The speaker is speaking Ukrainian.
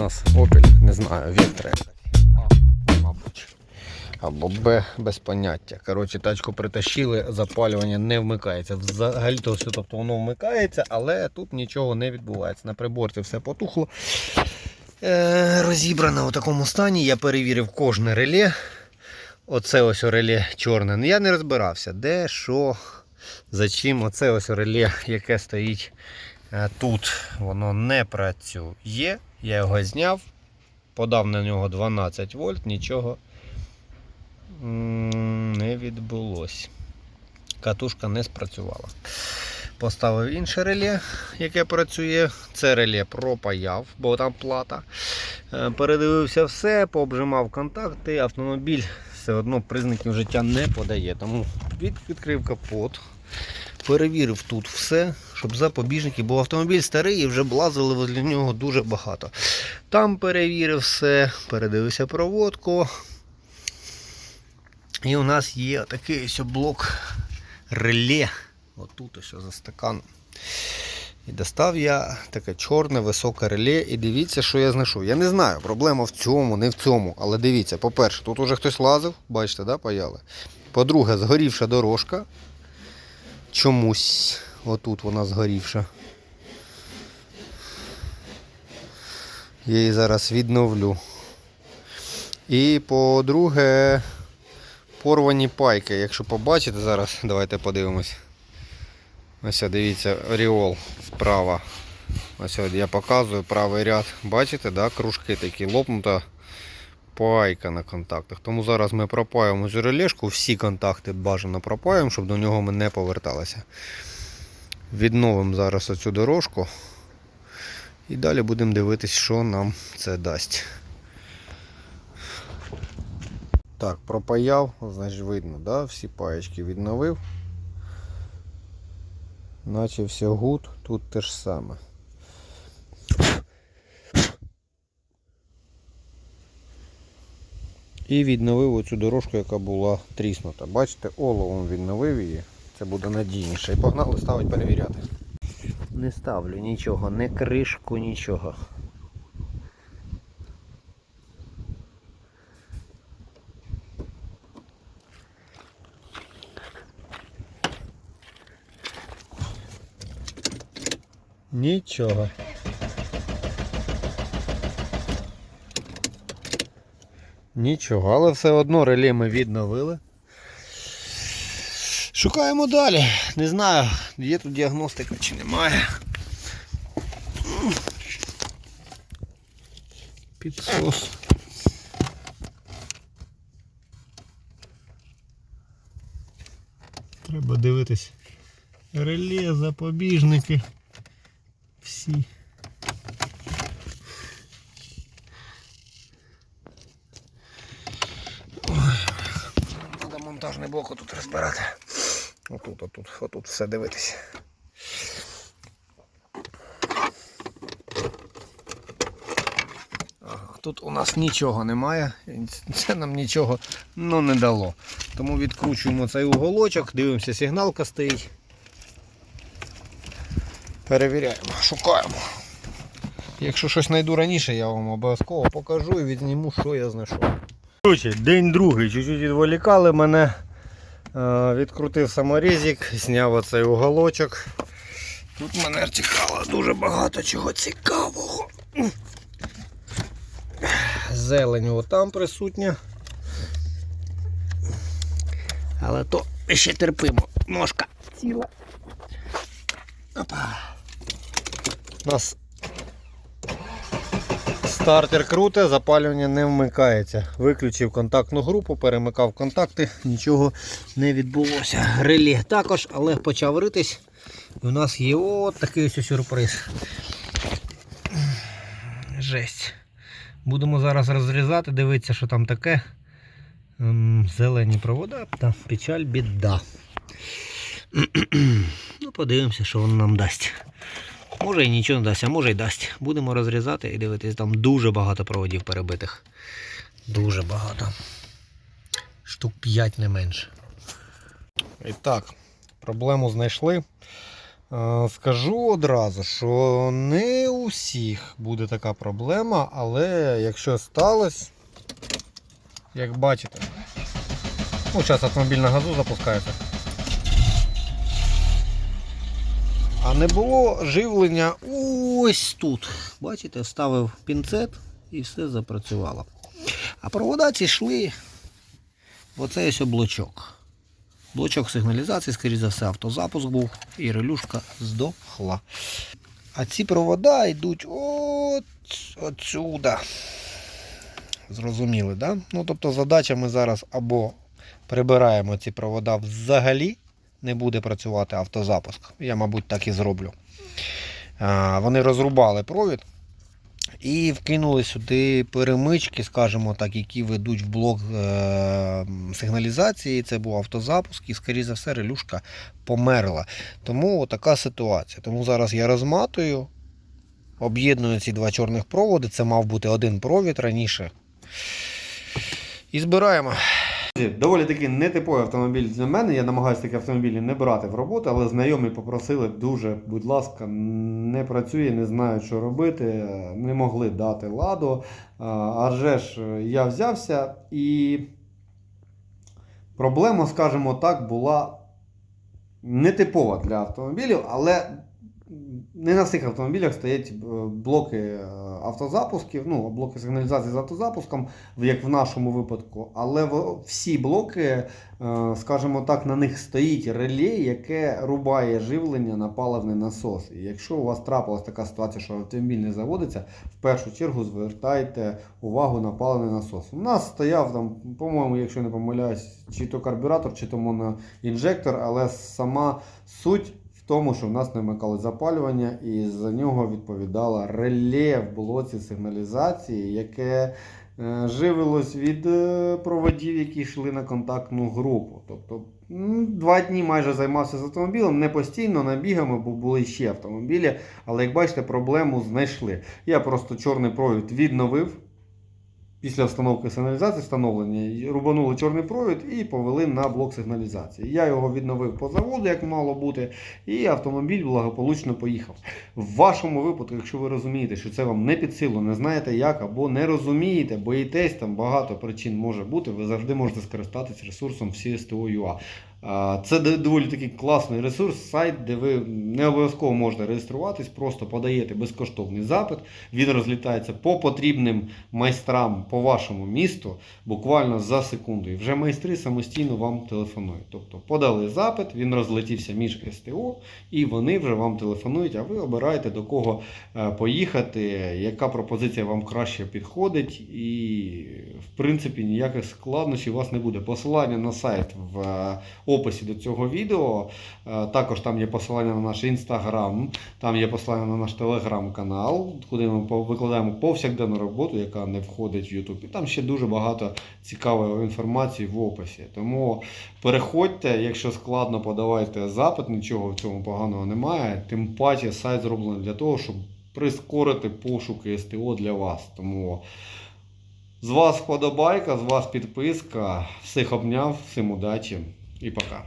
нас Opel, не знаю. А. Або Б без поняття. Коротше, тачку притащили, запалювання не вмикається. Взагалі то все, тобто воно вмикається, але тут нічого не відбувається. На приборці все потухло. Е, розібрано у такому стані. Я перевірив кожне реле. Оце ось реле чорне. Я не розбирався, де, що, за чим. Оце ось реле, яке стоїть е, тут, воно не працює. Я його зняв, подав на нього 12 вольт, нічого не відбулося. Катушка не спрацювала. Поставив інше реле, яке працює. Це реле пропаяв, бо там плата. Е, Передивився все, пообжимав контакти, автомобіль все одно признаків життя не подає. Тому відкрив капот, перевірив тут все, щоб запобіжники, бо автомобіль старий і вже блазили возле нього дуже багато. Там перевірив все, передивився проводку. І у нас є такий ось блок реле. Отут ось за стаканом. І достав я таке чорне високе реле. І дивіться, що я знайшов. Я не знаю, проблема в цьому, не в цьому. Але дивіться, по-перше, тут уже хтось лазив, бачите, да, паяли. По-друге, згорівша дорожка. Чомусь отут вона згорівша. Я її зараз відновлю. І по-друге, порвані пайки. Якщо побачите зараз, давайте подивимось. Ось дивіться, оріол справа. Ось я показую правий ряд. Бачите, да? кружки такі лопнута пайка на контактах. Тому зараз ми пропаємо цю релешку, всі контакти бажано пропаємо, щоб до нього ми не поверталися. Відновимо зараз оцю дорожку. І далі будемо дивитись, що нам це дасть. Так, пропаяв, значить видно, да? всі паєчки відновив. Наче все гуд, тут те ж саме. І відновив оцю дорожку, яка була тріснута. Бачите, оловом відновив її. Це буде надійніше. І погнали ставити перевіряти. Не ставлю нічого, не кришку, нічого. Нічого. Нічого, але все одно реле ми відновили. Шукаємо далі. Не знаю, є тут діагностика чи немає. Підсос. Треба дивитись. Реле, запобіжники. Всі. Треба монтажний блок тут розбирати. Отут, отут, отут все дивитись. Тут у нас нічого немає, це нам нічого ну, не дало. Тому відкручуємо цей уголочок, дивимося, сигналка стоїть. Перевіряємо, шукаємо. Якщо щось знайду раніше, я вам обов'язково покажу і відзніму, що я знайшов. Коротше, день другий, чуть-чуть відволікали мене. Е, Відкрутив саморізик, зняв оцей уголочок. Тут мене чекало дуже багато чого цікавого. Зелень отам присутня. Але то ще терпимо. Ножка ціла. Опа. У нас стартер круте, запалювання не вмикається. Виключив контактну групу, перемикав контакти, нічого не відбулося. Реле також, але почав ритись. І у нас є от такий ось сюрприз. Жесть. Будемо зараз розрізати, дивитися, що там таке. Ем, Зелені провода та печаль біда. Ну, подивимося, що воно нам дасть. Може і нічого не дасть, а може і дасть. Будемо розрізати і дивитись, там дуже багато проводів перебитих. Дуже багато. Штук 5 не менше. І так, проблему знайшли. Е, Скажу одразу, що не у всіх буде така проблема, але якщо сталося, як бачите, ну, зараз автомобіль на газу запускається. А не було живлення ось тут. Бачите, ставив пінцет і все запрацювало. А провода ці йшли в оцей ось блочок. Блочок сигналізації, скоріше за все, автозапуск був і релюшка здохла. А ці провода йдуть от отсюда. Зрозуміли, да? Ну, тобто задача ми зараз або прибираємо ці провода взагалі, не буде працювати автозапуск. Я, мабуть, так і зроблю. Вони розрубали провід і вкинули сюди перемички, скажімо так, які ведуть в блок е- сигналізації. Це був автозапуск, і, скоріше за все, релюшка померла. Тому така ситуація. Тому зараз я розматую, об'єдную ці два чорних проводи. Це мав бути один провід раніше. І збираємо. Доволі таки нетиповий автомобіль для мене. Я намагаюся такі автомобілі не брати в роботу, але знайомі попросили дуже, будь ласка, не працює, не знаю, що робити, не могли дати ладу. Адже ж я взявся і проблема, скажімо так, була нетипова для автомобілів, але не на всіх автомобілях стоять е, блоки е, автозапусків, ну, блоки сигналізації з автозапуском, як в нашому випадку. Але всі блоки, е, скажімо так, на них стоїть реле, яке рубає живлення на паливний насос. І якщо у вас трапилась така ситуація, що автомобіль не заводиться, в першу чергу звертайте увагу на паливний насос. У нас стояв там, по-моєму, якщо не помиляюсь, чи то карбюратор, чи то моноінжектор, але сама суть тому, що в нас не вмикали запалювання, і за нього відповідала реле в блоці сигналізації, яке е, живилось від е, проводів, які йшли на контактну групу. Тобто два дні майже займався з автомобілем, не постійно набігами, бо були ще автомобілі. Але як бачите, проблему знайшли. Я просто чорний провід відновив. Після встановки сигналізації встановлення рубанули чорний провід і повели на блок сигналізації. Я його відновив по заводу, як мало бути, і автомобіль благополучно поїхав. В вашому випадку, якщо ви розумієте, що це вам не під силу, не знаєте як, або не розумієте, боїтесь, там багато причин може бути, ви завжди можете скористатися ресурсом всі СТО.ua. Це доволі такий класний ресурс, сайт, де ви не обов'язково можете реєструватись, просто подаєте безкоштовний запит. Він розлітається по потрібним майстрам по вашому місту буквально за секунду. І вже майстри самостійно вам телефонують. Тобто подали запит, він розлетівся між СТО, і вони вже вам телефонують, а ви обираєте до кого е, поїхати, яка пропозиція вам краще підходить, і в принципі ніяких складнощів у вас не буде. Посилання на сайт в е, описі до цього відео. Е, Також там є посилання на наш інстаграм, там є посилання на наш телеграм-канал, куди ми викладаємо повсякденну роботу, яка не входить в YouTube. І там ще дуже багато цікавої інформації в описі. Тому переходьте, якщо складно, подавайте запит, нічого в цьому поганого немає. Тим паче сайт зроблений для того, щоб прискорити пошуки СТО для вас. Тому з вас вподобайка, з вас підписка. Всіх обняв, всім удачі і пока.